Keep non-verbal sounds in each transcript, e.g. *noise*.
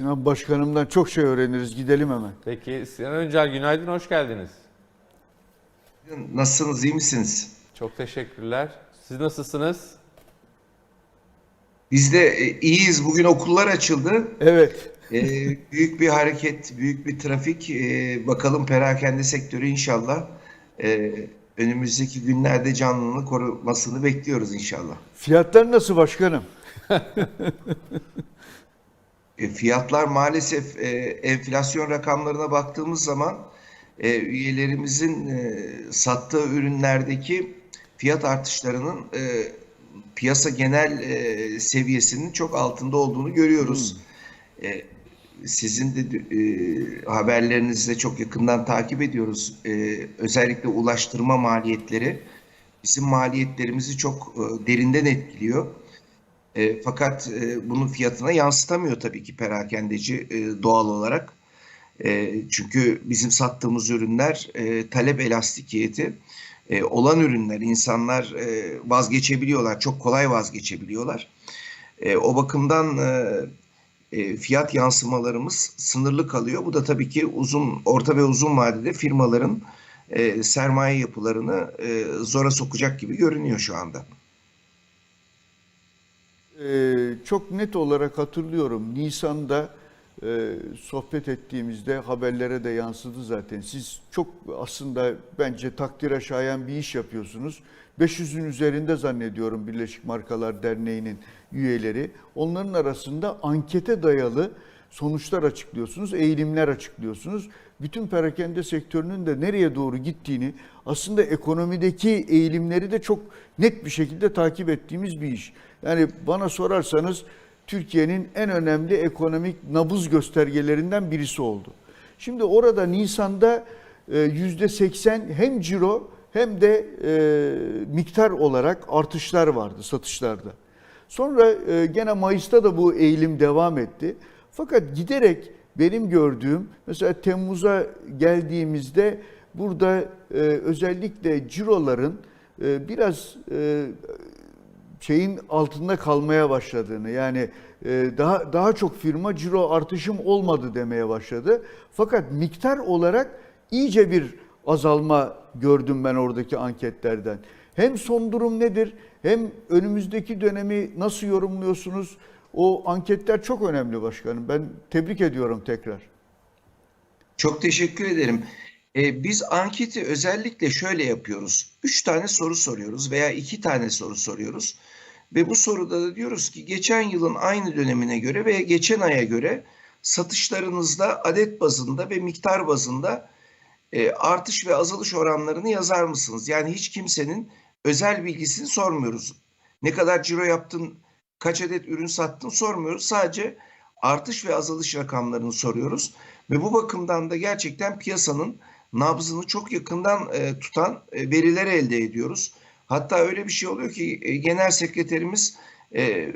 Sinan Başkanım'dan çok şey öğreniriz. Gidelim hemen. Peki Sinan Öncel günaydın, hoş geldiniz. Nasılsınız, iyi misiniz? Çok teşekkürler. Siz nasılsınız? Biz de e, iyiyiz. Bugün okullar açıldı. Evet. E, büyük bir hareket, büyük bir trafik. E, bakalım perakende sektörü inşallah e, önümüzdeki günlerde canlılığını korumasını bekliyoruz inşallah. Fiyatlar nasıl başkanım? *laughs* E, fiyatlar maalesef e, enflasyon rakamlarına baktığımız zaman e, üyelerimizin e, sattığı ürünlerdeki fiyat artışlarının e, piyasa genel e, seviyesinin çok altında olduğunu görüyoruz. E, sizin de e, haberlerinizi de çok yakından takip ediyoruz. E, özellikle ulaştırma maliyetleri bizim maliyetlerimizi çok e, derinden etkiliyor. E, fakat e, bunun fiyatına yansıtamıyor tabii ki perakendeci e, doğal olarak. E, çünkü bizim sattığımız ürünler e, talep elastikiyeti e, olan ürünler. İnsanlar e, vazgeçebiliyorlar, çok kolay vazgeçebiliyorlar. E, o bakımdan e, e, fiyat yansımalarımız sınırlı kalıyor. Bu da tabii ki uzun, orta ve uzun vadede firmaların e, sermaye yapılarını e, zora sokacak gibi görünüyor şu anda. Ee, çok net olarak hatırlıyorum. Nisan'da e, sohbet ettiğimizde haberlere de yansıdı zaten. Siz çok aslında bence takdire şayan bir iş yapıyorsunuz. 500'ün üzerinde zannediyorum Birleşik Markalar Derneği'nin üyeleri. Onların arasında ankete dayalı sonuçlar açıklıyorsunuz, eğilimler açıklıyorsunuz. Bütün perakende sektörünün de nereye doğru gittiğini aslında ekonomideki eğilimleri de çok net bir şekilde takip ettiğimiz bir iş. Yani bana sorarsanız Türkiye'nin en önemli ekonomik nabız göstergelerinden birisi oldu. Şimdi orada Nisan'da e, yüzde 80 hem ciro hem de e, miktar olarak artışlar vardı satışlarda. Sonra e, gene Mayıs'ta da bu eğilim devam etti. Fakat giderek benim gördüğüm mesela Temmuz'a geldiğimizde burada e, özellikle ciroların e, biraz e, şeyin altında kalmaya başladığını yani e, daha daha çok firma ciro artışım olmadı demeye başladı. Fakat miktar olarak iyice bir azalma gördüm ben oradaki anketlerden. Hem son durum nedir hem önümüzdeki dönemi nasıl yorumluyorsunuz? O anketler çok önemli başkanım. Ben tebrik ediyorum tekrar. Çok teşekkür ederim. Ee, biz anketi özellikle şöyle yapıyoruz. Üç tane soru soruyoruz veya iki tane soru soruyoruz. Ve bu soruda da diyoruz ki geçen yılın aynı dönemine göre ve geçen aya göre satışlarınızda adet bazında ve miktar bazında e, artış ve azalış oranlarını yazar mısınız? Yani hiç kimsenin özel bilgisini sormuyoruz. Ne kadar ciro yaptın, kaç adet ürün sattın sormuyoruz. Sadece artış ve azalış rakamlarını soruyoruz. Ve bu bakımdan da gerçekten piyasanın nabzını çok yakından e, tutan e, veriler elde ediyoruz. Hatta öyle bir şey oluyor ki e, genel sekreterimiz e,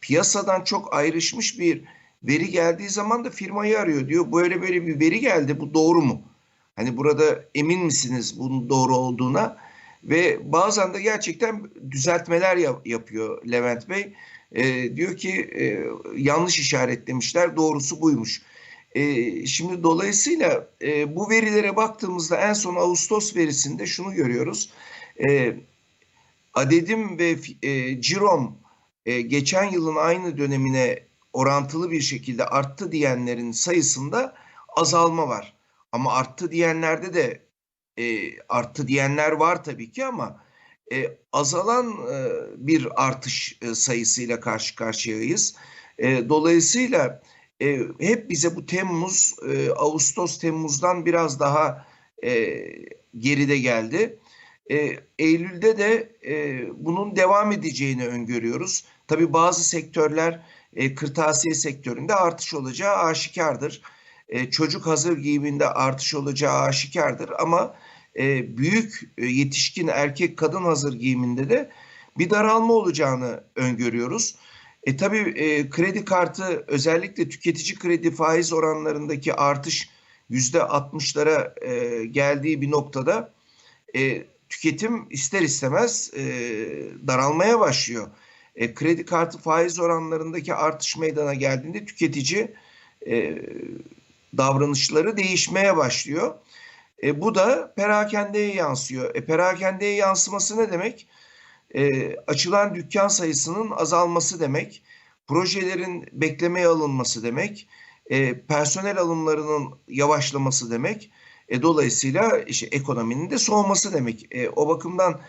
piyasadan çok ayrışmış bir veri geldiği zaman da firmayı arıyor diyor. Böyle böyle bir veri geldi bu doğru mu? Hani burada emin misiniz bunun doğru olduğuna? Ve bazen de gerçekten düzeltmeler yap- yapıyor Levent Bey. E, diyor ki e, yanlış işaretlemişler doğrusu buymuş. E, şimdi dolayısıyla e, bu verilere baktığımızda en son Ağustos verisinde şunu görüyoruz. E, adedim ve e, cirom e, geçen yılın aynı dönemine orantılı bir şekilde arttı diyenlerin sayısında azalma var. Ama arttı diyenlerde de e, arttı diyenler var tabii ki ama e, azalan e, bir artış e, sayısıyla karşı karşıyayız. E, dolayısıyla e, hep bize bu Temmuz, e, Ağustos, Temmuz'dan biraz daha e, geride geldi. E, Eylül'de de e, bunun devam edeceğini öngörüyoruz. Tabii bazı sektörler, e, kırtasiye sektöründe artış olacağı aşikardır. E, çocuk hazır giyiminde artış olacağı aşikardır ama e, büyük e, yetişkin erkek kadın hazır giyiminde de bir daralma olacağını öngörüyoruz. E tabii e, kredi kartı özellikle tüketici kredi faiz oranlarındaki artış yüzde 60'lara e, geldiği bir noktada tüketim ister istemez daralmaya başlıyor. E, kredi kartı faiz oranlarındaki artış meydana geldiğinde tüketici e, davranışları değişmeye başlıyor. E, bu da perakendeye yansıyor. E, perakendeye yansıması ne demek? E, açılan dükkan sayısının azalması demek, projelerin beklemeye alınması demek, e, personel alımlarının yavaşlaması demek. E, dolayısıyla işte ekonominin de soğuması demek. E, o bakımdan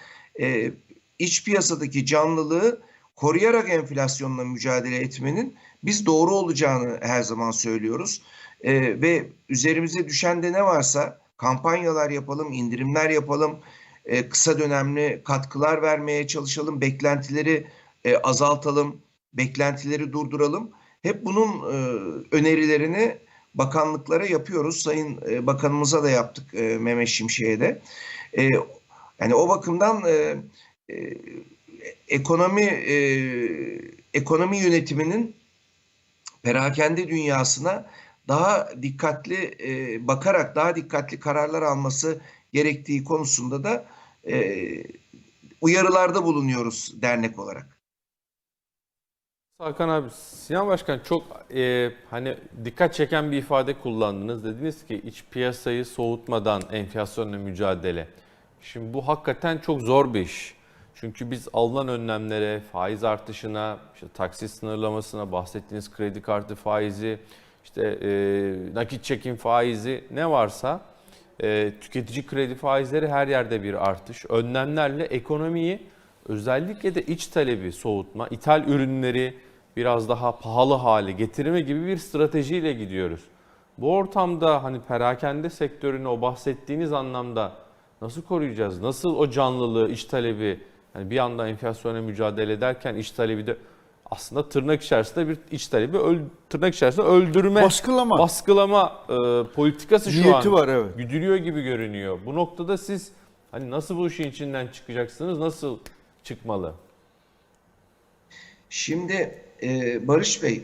e, iç piyasadaki canlılığı koruyarak enflasyonla mücadele etmenin biz doğru olacağını her zaman söylüyoruz. E, ve üzerimize düşen de ne varsa kampanyalar yapalım, indirimler yapalım, e, kısa dönemli katkılar vermeye çalışalım, beklentileri e, azaltalım, beklentileri durduralım. Hep bunun e, önerilerini bakanlıklara yapıyoruz. Sayın e, Bakanımıza da yaptık e, Mehmet Şimşek'e de. E, yani o bakımdan e, e, ekonomi e, ekonomi yönetiminin perakende dünyasına daha dikkatli e, bakarak daha dikkatli kararlar alması gerektiği konusunda da e, uyarılarda bulunuyoruz dernek olarak. Hakan abi, Sinan Başkan çok e, hani dikkat çeken bir ifade kullandınız. Dediniz ki iç piyasayı soğutmadan enflasyonla mücadele. Şimdi bu hakikaten çok zor bir iş. Çünkü biz alınan önlemlere, faiz artışına, işte taksit sınırlamasına, bahsettiğiniz kredi kartı faizi, işte e, nakit çekim faizi ne varsa e, tüketici kredi faizleri her yerde bir artış. Önlemlerle ekonomiyi özellikle de iç talebi soğutma, ithal ürünleri biraz daha pahalı hale getirme gibi bir stratejiyle gidiyoruz. Bu ortamda hani perakende sektörünü o bahsettiğiniz anlamda nasıl koruyacağız? Nasıl o canlılığı, iç talebi yani bir anda enflasyona mücadele ederken iç talebi de aslında tırnak içerisinde bir iç talebi öl, tırnak içerisinde öldürme, Baskılama. baskılama e, politikası şu Niyeti an var, evet. güdülüyor gibi görünüyor. Bu noktada siz hani nasıl bu işin içinden çıkacaksınız? Nasıl çıkmalı? Şimdi e, Barış Bey,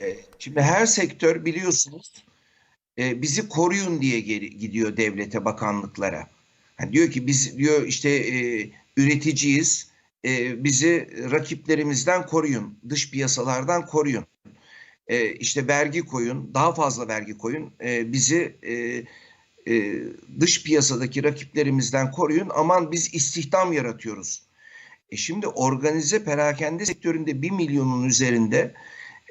e, şimdi her sektör biliyorsunuz e, bizi koruyun diye geri, gidiyor devlete, bakanlıklara. Hani diyor ki biz diyor işte e, üreticiyiz, e, bizi rakiplerimizden koruyun, dış piyasalardan koruyun. E, işte vergi koyun, daha fazla vergi koyun, e, bizi e, e, dış piyasadaki rakiplerimizden koruyun. Aman biz istihdam yaratıyoruz. E şimdi organize perakende sektöründe 1 milyonun üzerinde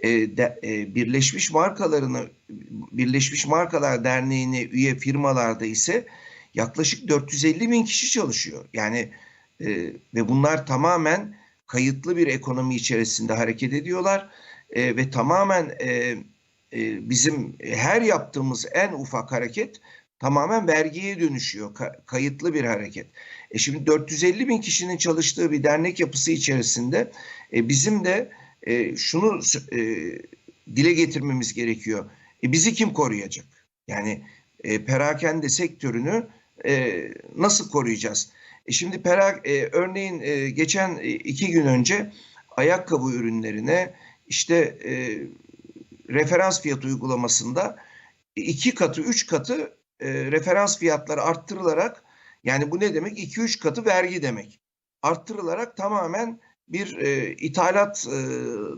e, de, e, Birleşmiş Markalarını Birleşmiş Markalar Derneği'ne üye firmalarda ise yaklaşık 450 bin kişi çalışıyor. Yani e, ve bunlar tamamen kayıtlı bir ekonomi içerisinde hareket ediyorlar E, ve tamamen e, e, bizim her yaptığımız en ufak hareket tamamen vergiye dönüşüyor. Ka- kayıtlı bir hareket. E şimdi 450 bin kişinin çalıştığı bir dernek yapısı içerisinde e, bizim de e, şunu e, dile getirmemiz gerekiyor. E, bizi kim koruyacak? Yani e, perakende sektörünü e, nasıl koruyacağız? E, şimdi perak, e, örneğin e, geçen e, iki gün önce ayakkabı ürünlerine işte e, referans fiyat uygulamasında iki katı, üç katı e, referans fiyatları arttırılarak yani bu ne demek? 2-3 katı vergi demek. Arttırılarak tamamen bir e, ithalat e,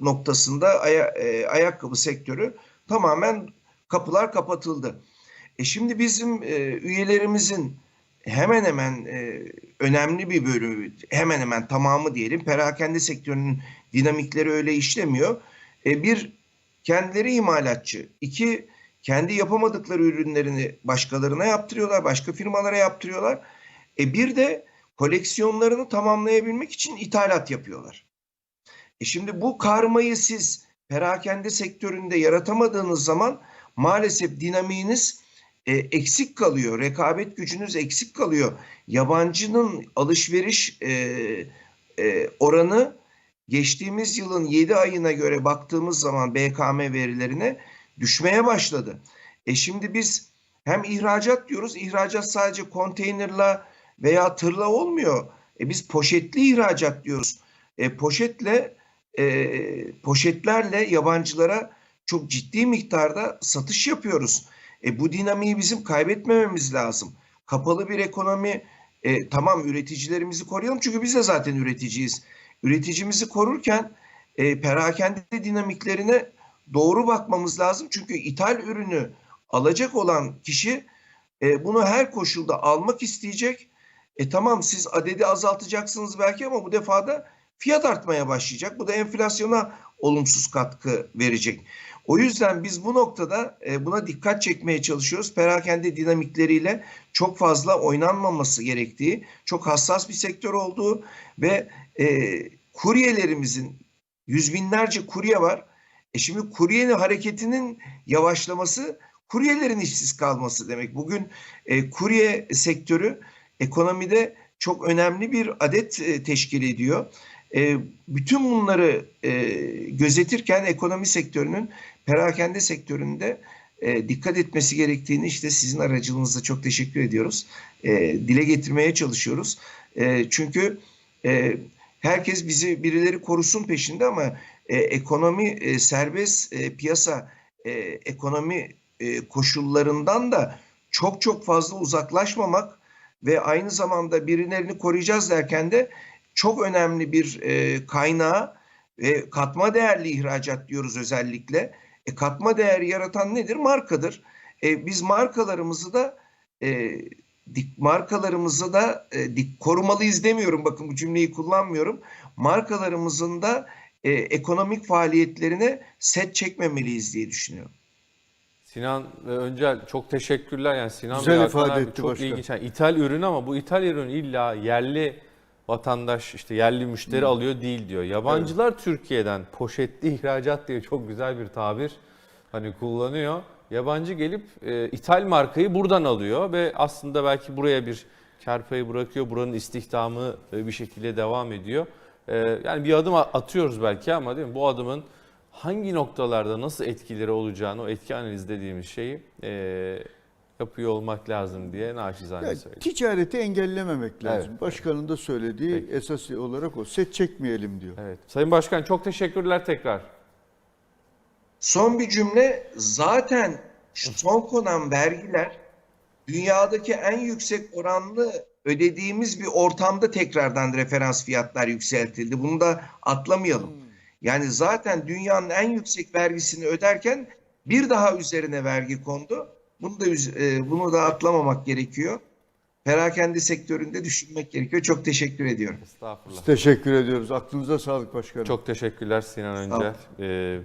noktasında aya, e, ayakkabı sektörü tamamen kapılar kapatıldı. E şimdi bizim e, üyelerimizin hemen hemen e, önemli bir bölümü, hemen hemen tamamı diyelim, perakende sektörünün dinamikleri öyle işlemiyor. E, bir, kendileri imalatçı. iki kendi yapamadıkları ürünlerini başkalarına yaptırıyorlar, başka firmalara yaptırıyorlar. E bir de koleksiyonlarını tamamlayabilmek için ithalat yapıyorlar. E şimdi bu karmayı siz perakende sektöründe yaratamadığınız zaman maalesef dinamiğiniz e, eksik kalıyor. Rekabet gücünüz eksik kalıyor. Yabancının alışveriş e, e, oranı geçtiğimiz yılın 7 ayına göre baktığımız zaman BKM verilerine düşmeye başladı. E şimdi biz hem ihracat diyoruz. ihracat sadece konteynerla veya tırla olmuyor. E biz poşetli ihracat diyoruz. E poşetle e, poşetlerle yabancılara çok ciddi miktarda satış yapıyoruz. E bu dinamiği bizim kaybetmememiz lazım. Kapalı bir ekonomi e, tamam üreticilerimizi koruyalım çünkü biz de zaten üreticiyiz. Üreticimizi korurken e, perakende dinamiklerine doğru bakmamız lazım. Çünkü ithal ürünü alacak olan kişi e, bunu her koşulda almak isteyecek. E tamam siz adedi azaltacaksınız belki ama bu defa da fiyat artmaya başlayacak. Bu da enflasyona olumsuz katkı verecek. O yüzden biz bu noktada e, buna dikkat çekmeye çalışıyoruz. Perakende dinamikleriyle çok fazla oynanmaması gerektiği, çok hassas bir sektör olduğu ve e, kuryelerimizin yüz binlerce kurye var. E şimdi kuryenin hareketinin yavaşlaması kuryelerin işsiz kalması demek. Bugün e, kurye sektörü ekonomide çok önemli bir adet e, teşkil ediyor. E, bütün bunları e, gözetirken ekonomi sektörünün perakende sektöründe e, dikkat etmesi gerektiğini işte sizin aracılığınızla çok teşekkür ediyoruz. E, dile getirmeye çalışıyoruz. E, çünkü e, herkes bizi birileri korusun peşinde ama e, ekonomi e, serbest e, piyasa e, ekonomi e, koşullarından da çok çok fazla uzaklaşmamak ve aynı zamanda birilerini koruyacağız derken de çok önemli bir e, kaynağı ve katma değerli ihracat diyoruz özellikle. E, katma değer yaratan nedir? Markadır. E, biz markalarımızı da e, dik, markalarımızı da e, dik, korumalıyız demiyorum. Bakın bu cümleyi kullanmıyorum. Markalarımızın da e, ekonomik faaliyetlerine set çekmemeliyiz diye düşünüyorum. Sinan ve Öncel çok teşekkürler. Yani Sinan Güzel Bey, ifade etti çok başkan. ilginç. Yani ithal ürün ama bu ithal ürün illa yerli vatandaş işte yerli müşteri alıyor değil diyor. Yabancılar Türkiye'den poşetli ihracat diye çok güzel bir tabir hani kullanıyor. Yabancı gelip e, ithal markayı buradan alıyor ve aslında belki buraya bir kar payı bırakıyor. Buranın istihdamı e, bir şekilde devam ediyor. E, yani bir adım atıyoruz belki ama değil mi? Bu adımın hangi noktalarda nasıl etkileri olacağını, o etki analiz dediğimiz şeyi e, yapıyor olmak lazım diye naçizane Ya, söyleyeyim. ticareti engellememek lazım. Evet. Başkanın da söylediği Peki. esas olarak o. Set çekmeyelim diyor. Evet. Sayın Başkan çok teşekkürler tekrar. Son bir cümle zaten şu son konan vergiler dünyadaki en yüksek oranlı ödediğimiz bir ortamda tekrardan referans fiyatlar yükseltildi. Bunu da atlamayalım. Yani zaten dünyanın en yüksek vergisini öderken bir daha üzerine vergi kondu. Bunu da e, bunu da atlamamak gerekiyor. Perakende sektöründe düşünmek gerekiyor. Çok teşekkür ediyorum. Estağfurullah. Teşekkür ediyoruz. Aklınıza sağlık başkanım. Çok teşekkürler Sinan. Öncel. Ee,